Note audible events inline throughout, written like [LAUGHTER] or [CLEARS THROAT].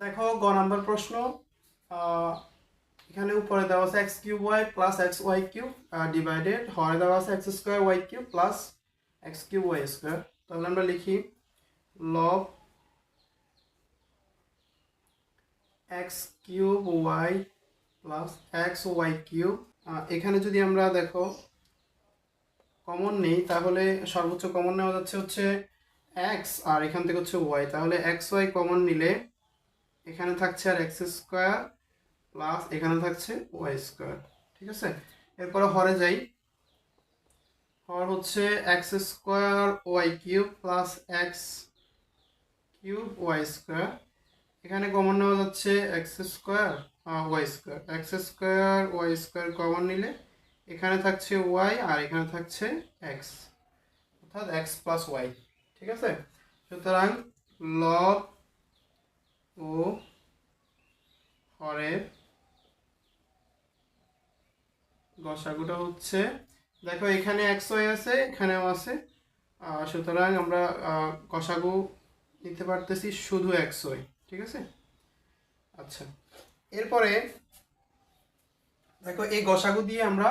দেখো গ নাম্বার প্রশ্ন এখানে উপরে দেওয়া আছে x cube y plus x y cube divided হরে দেওয়া আছে x square y cube plus x cube y square তাহলে আমরা লিখি লব x cube y plus x y cube. এখানে যদি আমরা দেখো কমন নেই, তাহলে সর্বোচ্চ কমন নেওয়া যাচ্ছে হচ্ছে এক্স আর এখান থেকে হচ্ছে ওয়াই তাহলে এক্স ওয়াই কমন নিলে এখানে থাকছে আর এক্স স্কোয়ার প্লাস এখানে থাকছে ওয়াই স্কোয়ার, ঠিক আছে? এরপরে হরে যাই। হর হচ্ছে x square y cube plus x cube y square. এখানে কমন নেওয়া যাচ্ছে x square y square. X square, y square common নিলে এখানে থাকছে ওয়াই আর এখানে থাকছে এক্স, অর্থাৎ এক্স প্লাস ওয়াই, ঠিক আছে? সুতরাং লব ও হরের গসাগুটা হচ্ছে, দেখো এখানে ওয়াই আছে, এখানেও আছে। সুতরাং আমরা গসাগু নিতে পারতেছি শুধু এক্স ওয়াই ঠিক আছে? আচ্ছা এরপরে দেখো এই গসাগু দিয়ে আমরা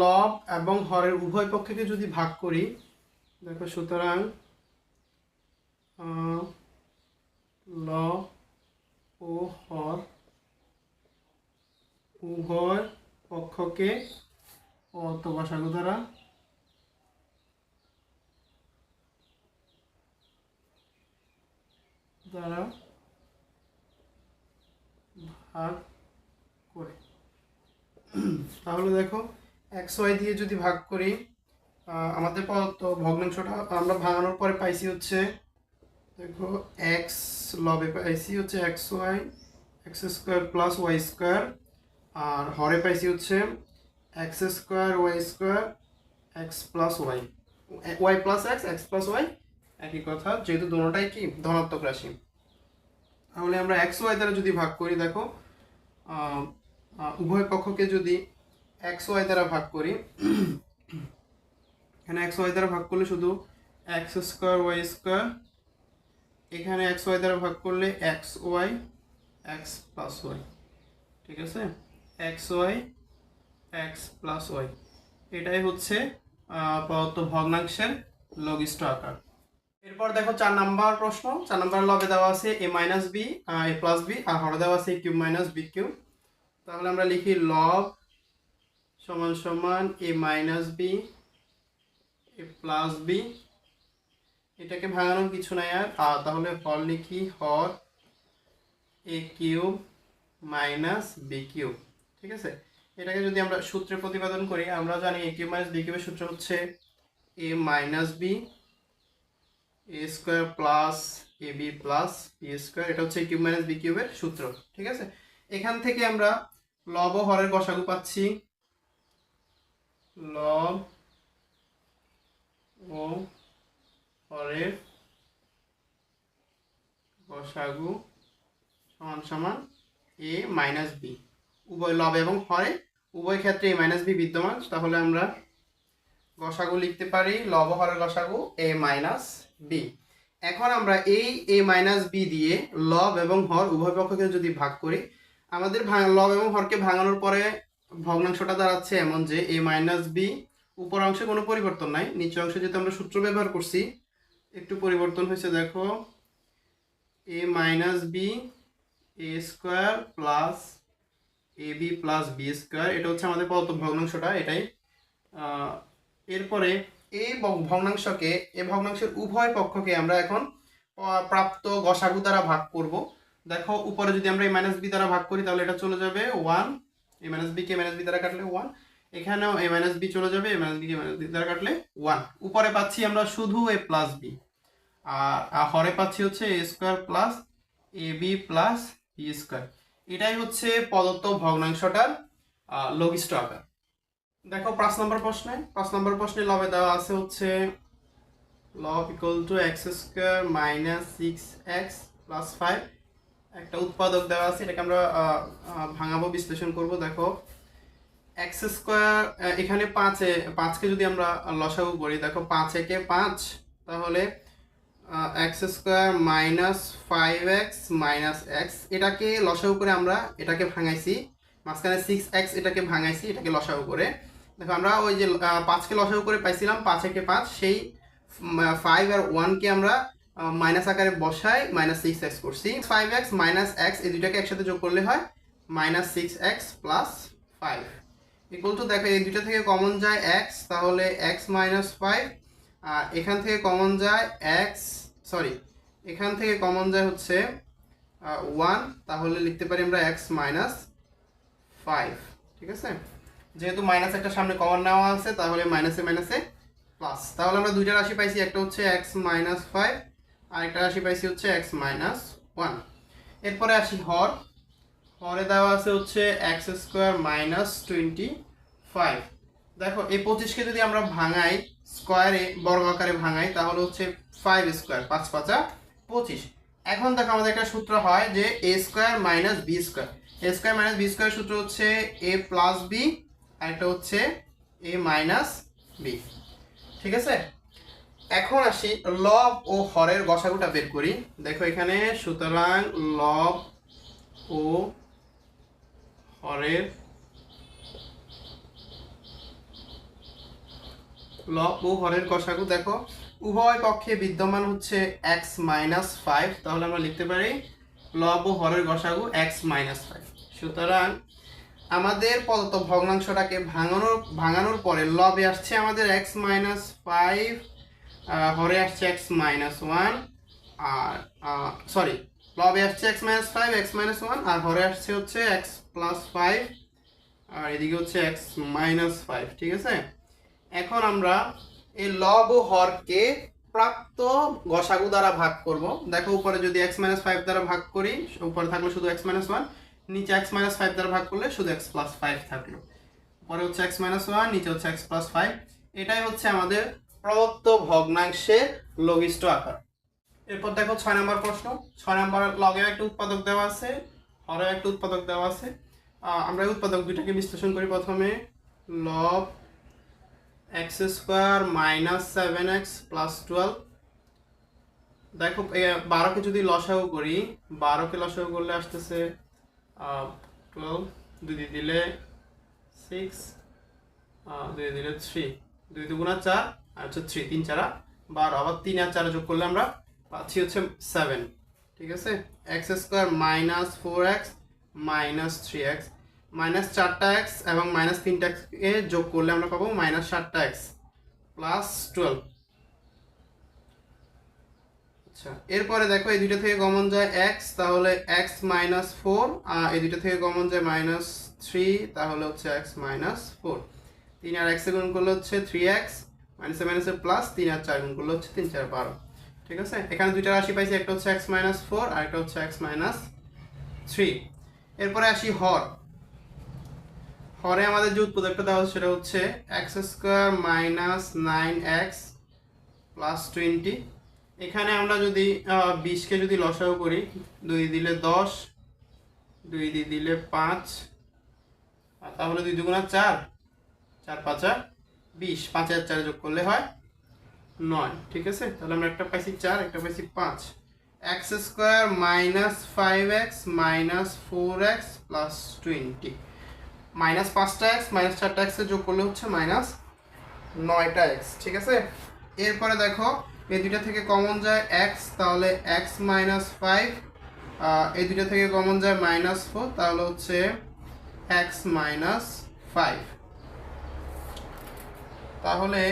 লব এবং হরের উভয় পক্ষকে যদি ভাগ করি, দেখো সুতরাং ল, ও, হর উভয় পক্ষকে অথবা সাগু দ্বারা। দ্বারা ভাগ করে। তাহলে দেখো, এক্স, ওয়াই দিয়ে যদি ভাগ করি আমাদের পদার্থ ভগ্নাংশটা আমরা ভাঙানোর পরে পাইছি হচ্ছে দেখো এক্স লবে পাইছি হচ্ছে x y x square plus y square আর হরে পাইছি হচ্ছে x square y square x plus y y plus x x plus y একই কথা, যেহেতু দুটোটাই কি? ধনাত্মক রাশি। তাহলে আমরা এক্স ওয়াই দ্বারা যদি ভাগ করি, দেখো উভয় পক্ষকে যদি এক্স ওয়াই দ্বারা ভাগ করি, এখানে এক্স ওয়াই দ্বারা ভাগ করলে শুধু এক্স স্কোয়ার ওয়াই স্কোয়ার এখানে এক্স ওয়াই দ্বারা ভাগ করলে x y x plus y ঠিক আছে? X y x plus y এটাই হচ্ছে প্রদত্ত ভগ্নাংশের লঘিষ্ঠ আকার এরপর দেখো চার নাম্বার প্রশ্ন, চার নাম্বার লবে দেওয়া আছে a minus b a plus b আর হরে দেওয়া আছে কিউব মাইনাস বি কিউব তাহলে আমরা লিখি লব সমান সমান a minus b a plus b এটাকে ভাঙানোর কিছু নাই আর। তাহলে হর লিখি হর a cube minus b cube, ঠিক আছে? এটাকে যদি আমরা সূত্রে প্রতিপাদন করি, আমরা জানি এ কিউব মাইনাস বি কিউবের সূত্র হচ্ছে a minus b, a square plus a b plus b square. এটা হচ্ছে এ কিউব মাইনাস বি কিউবের সূত্র, ঠিক আছে? এখান থেকে আমরা লব ও হরের গসাগু পাচ্ছি। লব ও হরের গসাগু সমান সমান এ মাইনাস বি। উভয় লব এবং হরে, উভয় ক্ষেত্রে এ মাইনাস বি বিদ্যমান। তাহলে আমরা গসাগু লিখতে পারি, লব হরের গসাগু, এ মাইনাস বি। এখন আমরা এই এ মাইনাস বি দিয়ে লব এবং হর উভয় পক্ষকে যদি ভাগ করি, আমাদের লব এবং হরকে ভাঙানোর পরে ভগ্নাংশটা দাঁড়াচ্ছে এমন যে এ মাইনাস বি উপর অংশে কোনো পরিবর্তন নাই। নিচের অংশে যেহেতু আমরা সূত্র ব্যবহার করছি একটু পরিবর্তন হয়েছে, দেখো। A minus b a square plus a b plus b square এটা হচ্ছে আমাদের প্রদত্ত ভগ্নাংশটা, এটাই। এরপরে এই ভগ্নাংশকে এ ভগ্নাংশের উভয় পক্ষকে আমরা এখন প্রাপ্ত গসাগু দ্বারা ভাগ করব। দেখো, উপরে যদি আমরা এই মাইনাস বি দ্বারা ভাগ করি, তাহলে এটা চলে যাবে ওয়ান এই মাইনাস বি কে মাইনাস বি দ্বারা কাটলে ওয়ান এখানেও এ মাইনাস বি চলে যাবে এ মাইনাস বি কে মাইনাস বি দ্বারা কাটলে ওয়ান উপরে পাচ্ছি আমরা শুধু এ প্লাস বি আর হরে পাচ্ছি হচ্ছে a square plus a b plus b square এটাই হচ্ছে প্রদত্ত ভগ্নাংশটার লঘিষ্ঠ আকার দেখো, পাঁচ নম্বর প্রশ্নে, পাঁচ নম্বর প্রশ্নে লবে দেওয়া আছে হচ্ছে লব equal to x square minus six x plus five একটা উৎপাদক দেওয়া আছে, এটাকে আমরা ভাঙাবো, বিশ্লেষণ করব। দেখো এক্স স্কোয়ার এখানে পাঁচে পাঁচকে যদি আমরা লসাগু করি, দেখো, পাঁচ একে পাঁচ, তাহলে x square minus five x minus x এটাকে লসাগু করে আমরা এটাকে ভাঙাইছি। মাঝখানে সিক্স এক্স এটাকে ভাঙাইছি, এটাকে লসাগু করে। দেখো আমরা ওই যে পাঁচকে লসাগু করে পাইছিলাম, পাঁচ একে পাঁচ, সেই ফাইভ আর ওয়ানকে আমরা মাইনাস আকারে বসাই মাইনাস সিক্স এক্স করছি। ফাইভ এক্স মাইনাস এক্স এই দুইটাকে একসাথে যোগ করলে হয় minus six x plus five equal to দেখো, এই দুইটা থেকে কমন যায় এক্স তাহলে এক্স মাইনাস ফাইভ এখান থেকে কমন যায় এক্স সরি এখান থেকে কমন যায় হচ্ছে ওয়ান তাহলে লিখতে পারি আমরা এক্স মাইনাস ফাইভ ঠিক আছে? যেহেতু মাইনাস একটা সামনে কমন নেওয়া আছে, তাহলে মাইনাসে মাইনাসে প্লাস তাহলে আমরা দুইটা রাশি পাইছি, একটা হচ্ছে এক্স মাইনাস ফাইভ আর একটা রাশি পাইছি হচ্ছে এক্স মাইনাস ওয়ান এরপরে আসি হর। হরে দেওয়া আছে হচ্ছে x square minus twenty five দেখো, এই পঁচিশকে যদি আমরা ভাঙাই স্কোয়ারে বর্গ আকারে ভাঙাই তাহলে হচ্ছে ফাইভ স্কোয়ার পাঁচ পাঁচা পঁচিশ। এখন দেখো আমাদের একটা সূত্র হয় যে a square minus b square a square minus b square সূত্র হচ্ছে এ প্লাস বি আর একটা হচ্ছে এ মাইনাস বি ঠিক আছে? এখন আসি লব ও হরের গসাগুটা বের করি। দেখো এখানে সুতরাং লব ও হরের লব ও হরের কষাগু দেখো। উভয় পক্ষে বিদ্যমান হচ্ছে এক্স মাইনাস ফাইভ তাহলে আমরা লিখতে পারি লব ও হরের গসাগু এক্স মাইনাস ফাইভ সুতরাং আমাদের প্রদত্ত ভগ্নাংশটাকে ভাঙানোর ভাঙানোর পরে লবে আসছে আমাদের এক্স মাইনাস ফাইভ হরে আসছে এক্স মাইনাস ওয়ান আর সরি লবে আসছে x minus five x minus one আর হরে আসছে হচ্ছে এক্স প্লাস ফাইভ আর এদিকে হচ্ছে এক্স মাইনাস ফাইভ ঠিক আছে? এখন আমরা এই লব ও হরকে প্রাপ্ত গসাগু দ্বারা ভাগ করব। দেখো উপরে যদি এক্স মাইনাস ফাইভ দ্বারা ভাগ করি, উপরে থাকল শুধু এক্স মাইনাস ওয়ান নিচে এক্স মাইনাস ফাইভ দ্বারা ভাগ করলে শুধু এক্স প্লাস ফাইভ থাকল। উপরে হচ্ছে এক্স মাইনাস ওয়ান নিচে হচ্ছে এক্স প্লাস ফাইভ এটাই হচ্ছে আমাদের প্রদত্ত ভগ্নাংশের লঘিষ্ঠ আকার। এরপর দেখো ছয় নম্বর প্রশ্ন। ছয় নম্বর লগে একটা উৎপাদক দেওয়া আছে, হরেও একটা উৎপাদক দেওয়া আছে। আমরা উৎপাদক দুইটাকে বিশ্লেষণ করি প্রথমে। লব x square minus seven x plus twelve দেখো বারোকে যদি লসাগু করি, বারোকে লসাগু করলে আসতেছে টুয়েলভ দুই দিয়ে দিলে সিক্স দুই দিলে থ্রি দুই দুগুণা চার, আর হচ্ছে থ্রি তিন চারা বারো। আবার তিন আর চারে যোগ করলে আমরা পাচ্ছি হচ্ছে সেভেন ঠিক আছে? X square minus four x minus three x minus চারটা এক্স এবং মাইনাস তিনটা এ যোগ করলে আমরা পাবো মাইনাস সাতটা এক্স প্লাস টুয়েলভ আচ্ছা এরপরে দেখো এই দুইটা থেকে কমন যায় এক্স তাহলে এক্স মাইনাস ফোর আর এই দুইটা থেকে কমন যায় মাইনাস থ্রি তাহলে হচ্ছে এক্স মাইনাস ফোর তিন আর এক্সে গুণ করলে হচ্ছে থ্রি এক্স মাইনাসে মাইনাসে প্লাস তিন আর চার গুণ করলে হচ্ছে তিন, চার, বারো। ঠিক আছে? এখানে দুইটা রাশি পাইছি, একটা হচ্ছে এক্স মাইনাস ফোর আর একটা হচ্ছে এক্স মাইনাস থ্রি এরপরে আসি হর। হরে আমাদের যে উৎপাদকটা দেওয়া সেটা হচ্ছে x square minus nine x plus twenty এখানে আমরা যদি বিশকে যদি লসাগু করি, দুই দিলে দশ, দুই দিয়ে দিলে পাঁচ, আর তাহলে দুই দুগুণা চার চার পাঁচা বিশ। পাঁচ আর চার যোগ করলে হয় নয়, ঠিক আছে? তাহলে আমরা একটা পাইছি চার, একটা পাইছি পাঁচ। X square minus five x minus four x plus twenty minus পাঁচটা এক্স, মাইনাস চারটা এক্সে যোগ করলে হচ্ছে মাইনাস নয়টা এক্স, ঠিক আছে? এরপরে দেখো, এই দুইটা থেকে কমন যায় এক্স তাহলে এক্স মাইনাস ফাইভ এই দুইটা থেকে কমন যায় মাইনাস ফোর তাহলে হচ্ছে এক্স মাইনাস ফাইভ তাহলে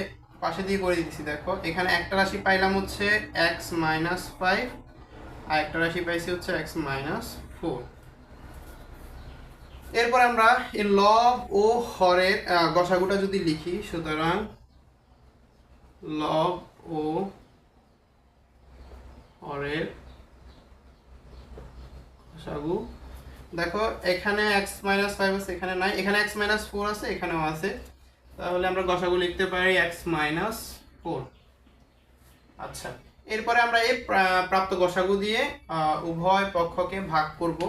পাশে দিয়ে করে দিচ্ছি, দেখো, এখানে একটা রাশি পাইলাম হচ্ছে এক্স মাইনাস ফাইভ আর একটা রাশি পাইছি হচ্ছে এক্স মাইনাস ফোর এরপর আমরা এই লব ও হরের গসাগুটা যদি লিখি, সুতরাং লব ও হরের গসাগু। দেখো, এখানে এক্স মাইনাস ফাইভ আছে, এখানে নাই, এখানে এক্স মাইনাস ফোর আছে, এখানেও আছে। তাহলে আমরা গসাগু লিখতে পারি এক্স মাইনাস ফোর আচ্ছা এরপরে আমরা এই প্রাপ্ত গসাগু দিয়ে উভয় পক্ষকে ভাগ করব।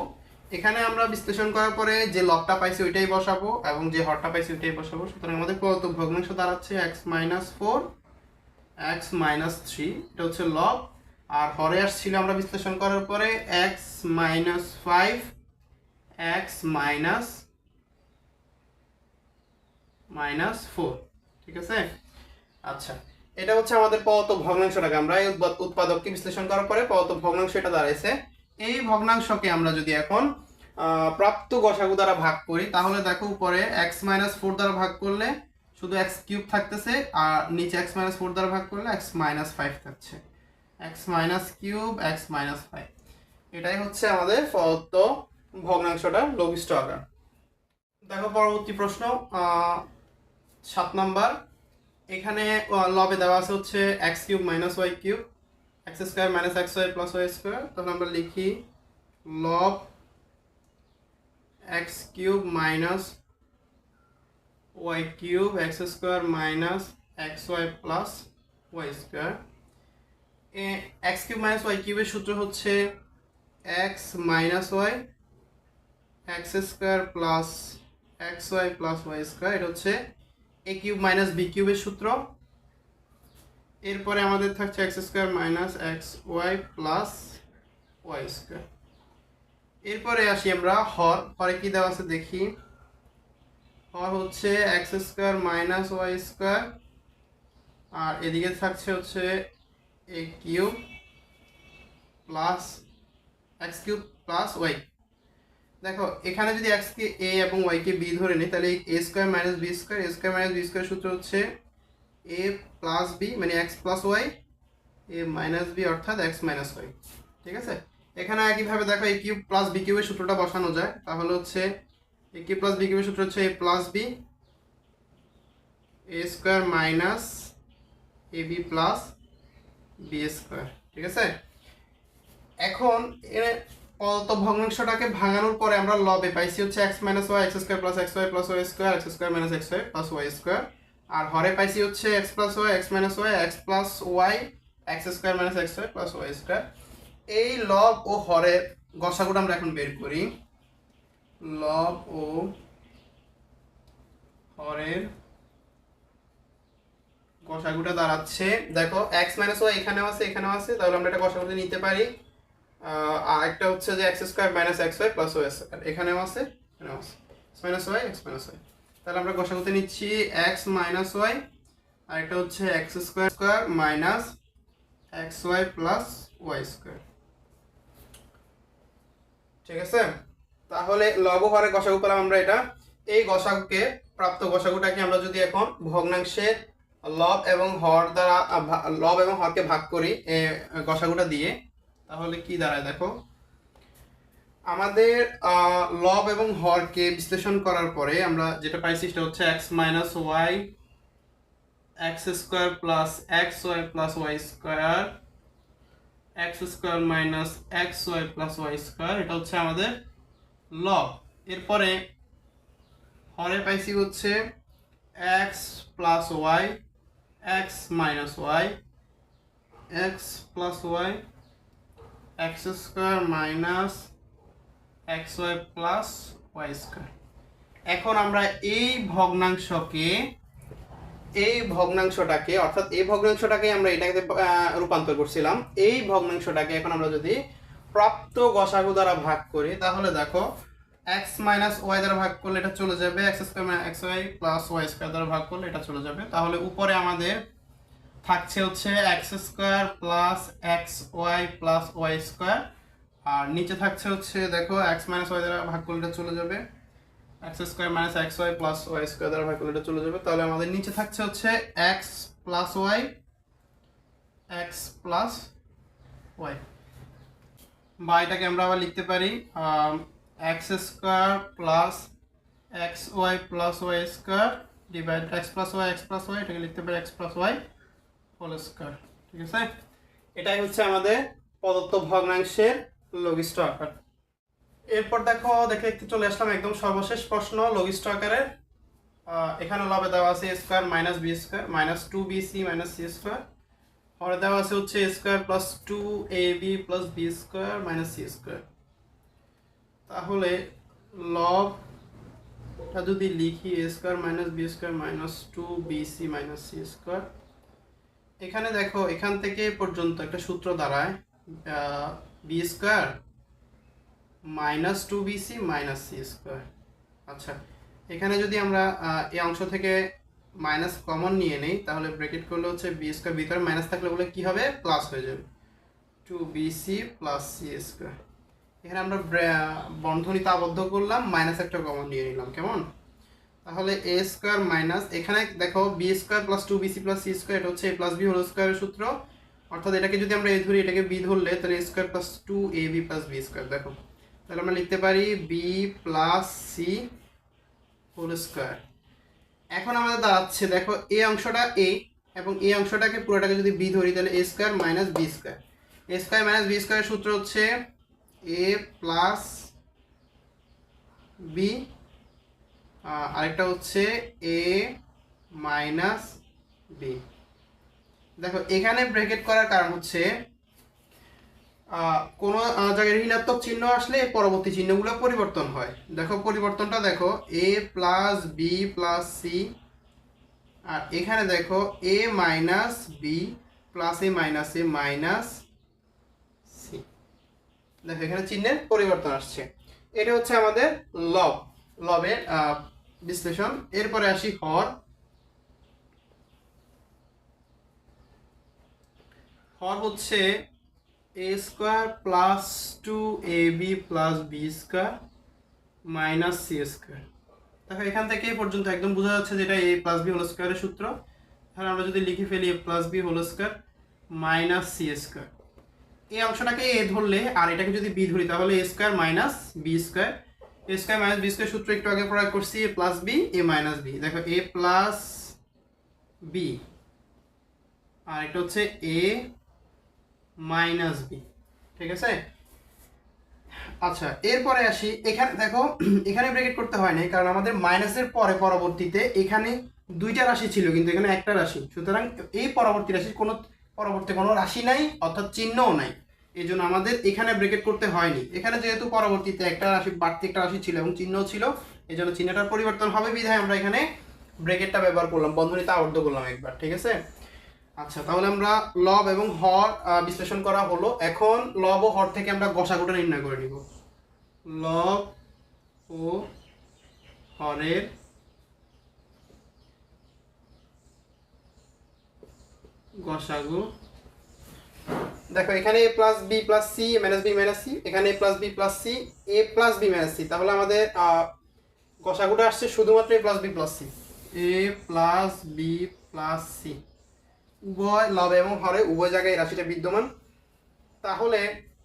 এখানে আমরা বিশ্লেষণ করার পরে যে লবটা পাইছি ওইটাই বসাবো এবং যে হরটা পাইছি ওইটাই বসাবো। সুতরাং আমাদের কত ভগ্নাংশ দাঁড়াচ্ছে x minus four x minus three এটা হচ্ছে লব আর হরে আসছিল আমরা বিশ্লেষণ করার পরে x minus five x minus minus four ঠিক আছে? আচ্ছা এটা হচ্ছে আমাদের পত ভগ্নাংশটাকে আমরা এই উৎপাদ- উৎপাদককে বিশ্লেষণ করার পরে পত ভগ্নাংশ এটা দাঁড়াইছে। এই ভগ্নাংশকে আমরা যদি এখন প্রাপ্ত গসাগু দ্বারা ভাগ করি। তাহলে দেখো উপরে এক্স মাইনাস ফোর দ্বারা ভাগ করলে শুধু এক্স কিউব থাকতেছে আর নিচে এক্স মাইনাস ফোর দ্বারা ভাগ করলে এক্স মাইনাস ফাইভ থাকছে। X minus cube x minus five এটাই হচ্ছে আমাদের পত ভগ্নাংশটা লঘিষ্ঠ আকার। দেখো পরবর্তী প্রশ্ন সাত নাম্বার। এখানে লবে দেওয়া আছে হচ্ছে x cube minus y cube x square minus x y plus y square তাহলে আমরা লিখি লব x cube minus y cube x square minus x y plus y square x cube minus y কিউবের সূত্র হচ্ছে x minus y x square plus x y plus y square এটা হচ্ছে a cube minus B কিউবের সূত্র। এরপরে আমাদের থাকছে x square minus x y plus y square এরপরে আসি আমরা, হর। হরে কি দেওয়া আছে দেখি। হর হচ্ছে x square minus y square, আর এদিকে থাকছে হচ্ছে a cube plus x cube plus y. দেখো, এখানে যদি এক্স কে এ এবং ওয়াই কে বি ধরে নিই, তাহলে a square minus b square, a square minus b square সূত্র হচ্ছে এ প্লাস বি মানে x plus y, a minus b অর্থাৎ এক্স মাইনাস ওয়াই। ঠিক আছে? এখানে একইভাবে দেখো এ কিউব প্লাস বি কিউবের সূত্রটা বসানো যায়। তাহলে হচ্ছে এ কিউব প্লাস বি কিউবের সূত্র হচ্ছে a plus b a square minus a b plus b square, ঠিক আছে? এখন পদার্থ ভগ্নাংশটাকে ভাঙানোর পরে আমরা লবে পাইছি হচ্ছে x minus y x square plus x y plus y square x square minus x y plus y square আর হরে পাইছি হচ্ছে x plus y x minus y x plus y x square minus x y plus y square এই লব ও হরের গসাগুটা আমরা এখন বের করি। লব ও হরের গসাগুটা দাঁড়াচ্ছে। দেখো এক্স মাইনাস ওয়াই এখানেও আছে এখানেও আছে, তাহলে আমরা এটা গসাগুতে নিতে পারি। আর একটা হচ্ছে যে x square minus x y plus y square এখানেও আছে এখানেও আছে। X minus y x minus y তাহলে আমরা গসাগুতে নিচ্ছি এক্স মাইনাস ওয়াই আর একটা হচ্ছে x square square minus x y plus y square ঠিক আছে? তাহলে লব হরে গসাগু পেলাম আমরা এটা। এই গসাগুকে, প্রাপ্ত গসাগুটাকে আমরা যদি এখন ভগ্নাংশের লব এবং হর দ্বারা লব এবং হরকে ভাগ করি গসাগুটা দিয়ে, তাহলে কি দাঁড়ায় দেখো? আমাদের লব এবং হরকে বিশ্লেষণ করার পরে আমরা যেটা পাইছি সেটা হচ্ছে x minus y x square plus x y plus y square x square minus x y plus y square, এটা হচ্ছে আমাদের লব এরপরে হরে পাইছি হচ্ছে x plus y, x minus y, x plus y, x square minus x y plus y square. এখন আমরা এই ভগ্নাংশকে এই ভগ্নাংশটাকে, অর্থাৎ এই ভগ্নাংশটাকে আমরা এটাকে রূপান্তর করছিলাম। এই ভগ্নাংশটাকে এখন আমরা যদি প্রাপ্ত গসাগু দ্বারা ভাগ করি, তাহলে দেখো এক্স মাইনাস ওয়াই দ্বারা ভাগ করলে এটা চলে যাবে x square x y plus y square দ্বারা ভাগ করলে এটা চলে যাবে। তাহলে উপরে আমাদের থাকছে হচ্ছে x square plus x y plus y square আর নিচে থাকছে হচ্ছে, দেখো এক্স মাইনাস ওয়াই দ্বারা ভাগ করলে এটা চলে যাবে। X square minus x y plus y square দ্বারা ভাগ করলে এটা চলে যাবে। তাহলে আমাদের নিচে থাকছে হচ্ছে x plus y, x plus y. বা এটাকে আমরা আবার লিখতে পারি x square plus x y plus y square divide x plus y, x plus y, এটাকে লিখতে পারি x plus y whole square. ঠিক আছে? এটাই হচ্ছে আমাদের প্রদত্ত ভগ্নাংশের লঘিষ্ঠ আকার এরপর দেখো, দেখে একটু চলে আসলাম একদম সর্বশেষ প্রশ্ন লঘিষ্ঠ আকারের এখানে লবে দেওয়া আছে square minus B square minus two B C minus C square হরে দেওয়া আছে হচ্ছে square plus two A B plus B square minus C square তাহলে লবটা যদি লিখি A square minus B square minus two B C minus C square এখানে দেখো, এখান থেকে পর্যন্ত একটা সূত্র দাঁড়ায় B square minus two BC minus C square. আচ্ছা এখানে যদি আমরা এই অংশ থেকে মাইনাস কমন নিয়ে নেই, তাহলে ব্রেকেট করলে হচ্ছে বি স্কোয়ার ভিতরে মাইনাস থাকলে বলে কি হবে? প্লাস হয়ে যাবে। Two BC plus C square. এখানে আমরা বন্ধনীতে আবদ্ধ করলাম, মাইনাস একটা কমন নিয়ে নিলাম, কেমন? তাহলে এ স্কোয়ার মাইনাস, এখানে দেখো B square plus two BC plus C square, এটা হচ্ছে এ প্লাস বি হোল স্কোয়ারের সূত্র। অর্থাৎ এটাকে যদি আমরা এ ধরি, এটাকে বি ধরলে, তাহলে A square plus two A B plus B square, দেখো। তাহলে আমরা লিখতে পারি B plus C whole square এখন আমাদের দাঁড়াচ্ছে, দেখো এই অংশটা এ এবং এই অংশটাকে পুরোটাকে যদি বি ধরি, তাহলে A square minus B square A square minus B স্কোয়ারের সূত্র হচ্ছে এ প্লাস বি আরেকটা হচ্ছে এ মাইনাস বি দেখো, এখানে ব্রেকেট করার কারণ হচ্ছে কোনো জায়গায় ঋণাত্মক চিহ্ন আসলে পরবর্তী চিহ্নগুলো পরিবর্তন হয়। দেখো, পরিবর্তনটা দেখো A plus B plus C আর এখানে দেখো A minus B plus A minus A minus C দেখো, এখানে চিহ্নের পরিবর্তন আসছে। এটা হচ্ছে আমাদের লব। লবের বিশ্লেষণ। এরপরে আসি হর। হর হচ্ছে A square plus two A B plus B square minus C square দেখো, এখান থেকে পর্যন্ত একদম বোঝা যাচ্ছে যেটা এ প্লাস বি হোল স্কোয়ারের সূত্র। তাহলে আমরা যদি লিখে ফেলি A plus B whole square minus C square এই অংশটাকে এ ধরলে আর এটাকে যদি বি ধরি, তাহলে A square minus B square A square minus B square সূত্র একটু আগে প্রয়োগ করছি A plus B A minus B দেখো এ প্লাস বি আর এটা হচ্ছে এ মাইনাস বি ঠিক আছে? আচ্ছা এরপরে আসি, এখানে দেখো, এখানে ব্রেকেট করতে হয় না কারণ আমাদের মাইনাসের পরে পরবর্তীতে এখানে দুইটা রাশি ছিল, কিন্তু এখানে একটা রাশি। সুতরাং এই পরবর্তী রাশির কোনো, পরবর্তী কোনো রাশি নাই, অর্থাৎ চিহ্নও নাই। এই জন্য আমাদের এখানে ব্রেকেট করতে হয়নি এখানে যেহেতু পরবর্তীতে একটা রাশি, বাড়তি একটা রাশি ছিল এবং চিহ্নও ছিল এই জন্য চিহ্নটার পরিবর্তন হবে বিধায় আমরা এখানে ব্রেকেটটা ব্যবহার করলাম। বন্ধনীতে আবদ্ধ করলাম একবার, ঠিক আছে? আচ্ছা তাহলে আমরা লব এবং হর বিশ্লেষণ করা হলো। এখন লব ও হর থেকে আমরা গসাগুটা নির্ণয় করে নিব। লব ও হরের গসাগু। দেখো, এখানে A plus B plus C minus B minus C এখানে A plus B plus C A plus B minus C তাহলে আমাদের গসাগুটা আসছে শুধুমাত্র A plus B plus C A plus B plus C উভয় লব এবং হরে উভয় জায়গায় রাশিটা বিদ্যমান। তাহলে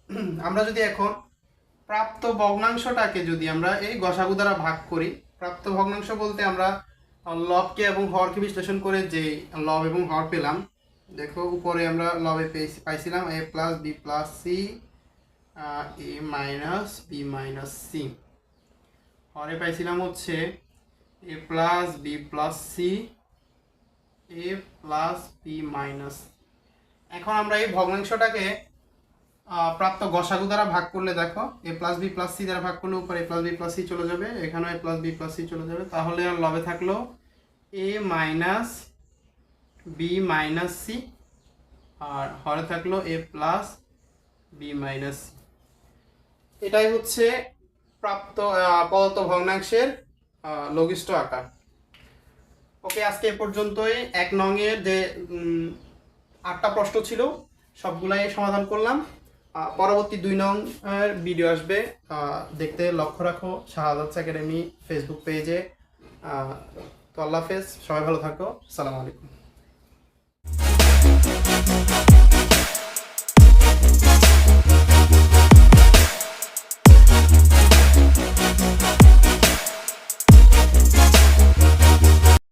[CLEARS THROAT] আমরা যদি এখন প্রাপ্ত ভগ্নাংশটাকে যদি আমরা এই গসাগু দ্বারা ভাগ করি, প্রাপ্ত ভগ্নাংশ বলতে আমরা লবকে এবং হরকে বিশ্লেষণ করে যে লব এবং হর পেলাম, দেখো উপরে আমরা লবে পেয়েছি, পাইছিলাম A plus B plus C A minus B minus C. হরে পাইছিলাম হচ্ছে A plus B plus C A plus B minus এখন আমরা এই ভগ্নাংশটাকে প্রাপ্ত গসাগু দ্বারা ভাগ করলে দেখো A plus B plus C দ্বারা ভাগ করলে উপরে A plus B plus C চলে যাবে এখানেও A plus B plus C চলে যাবে। তাহলে আর লবে থাকল A minus B minus C আর হরে থাকল A plus B minus C এটাই হচ্ছে প্রাপ্ত আহ, ভগ্নাংশের লঘিষ্ঠ আকার। ওকে, আজকে এ পর্যন্তই। এক নংয়ের যে আটটা প্রশ্ন ছিল, সবগুলাই সমাধান করলাম। পরবর্তী দুই নং এর ভিডিও আসবে। দেখতে লক্ষ্য রাখো, শাহাদাত একাডেমি ফেসবুক পেজে তো আল্লাহ হাফেজ, সবাই ভালো থাকো। সালাম আলাইকুম।